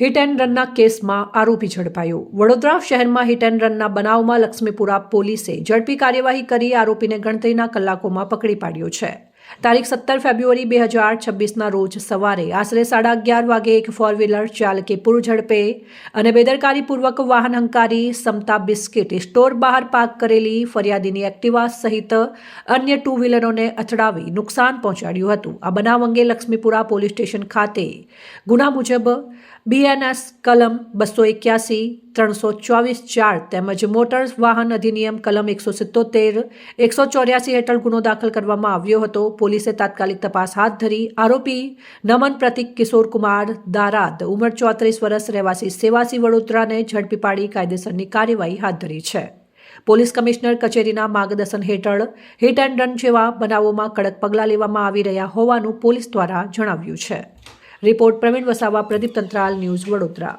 Hit and રનના કેસમાં આરોપી ઝડપાયો. વડોદરા શહેરમાં હિટ એન્ડ રનના બનાવમાં લક્ષ્મીપુરા પોલીસે ઝડપી કાર્યવાહી કરી આરોપીને ગણતરીના કલાકોમાં પકડી પાડ્યો છે. તારીખ સત્તર ફેબ્રુઆરી બે હજાર છવ્વીસના રોજ સવારે આશરે સાડા અગિયાર વાગે એક ફોર વ્હીલર ચાલકે પૂર ઝડપે અને બેદરકારીપૂર્વક વાહન હંકારી સમતા બિસ્કિટ સ્ટોર બહાર પાર્ક કરેલી ફરિયાદીની એક્ટિવા સહિત અન્ય ટુ વ્હીલરોને અથડાવી નુકસાન પહોંચાડ્યું હતું. આ બનાવ અંગે લક્ષ્મીપુરા પોલીસ સ્ટેશન ખાતે ગુના મુજબ બીએનએસ કલમ બસો એક્યાસી, ત્રણસો ચોવીસ ચાર તેમજ મોટર વાહન અધિનિયમ કલમ એકસો સિત્તોતેર, એકસો ચોર્યાસી હેઠળ ગુનો દાખલ કરવામાં આવ્યો હતો. પોલીસે તાત્કાલિક તપાસ હાથ ધરી. આરોપી નમન પ્રતિક કિશોર કુમાર દારાદ, ઉંમર ચોત્રીસ વર્ષ, રહેવાસી સેવાસી વડોદરાને ઝડપી પાડી કાયદેસરની કાર્યવાહી હાથ ધરી છે. પોલીસ કમિશનર કચેરીના માર્ગદર્શન હેઠળ હિટ એન્ડ રન જેવા બનાવોમાં કડક પગલાં લેવામાં આવી રહ્યા હોવાનું પોલીસ દ્વારા જણાવ્યું છે. Report Pravin Vasava, Pradeep Tantral, news Vadodara.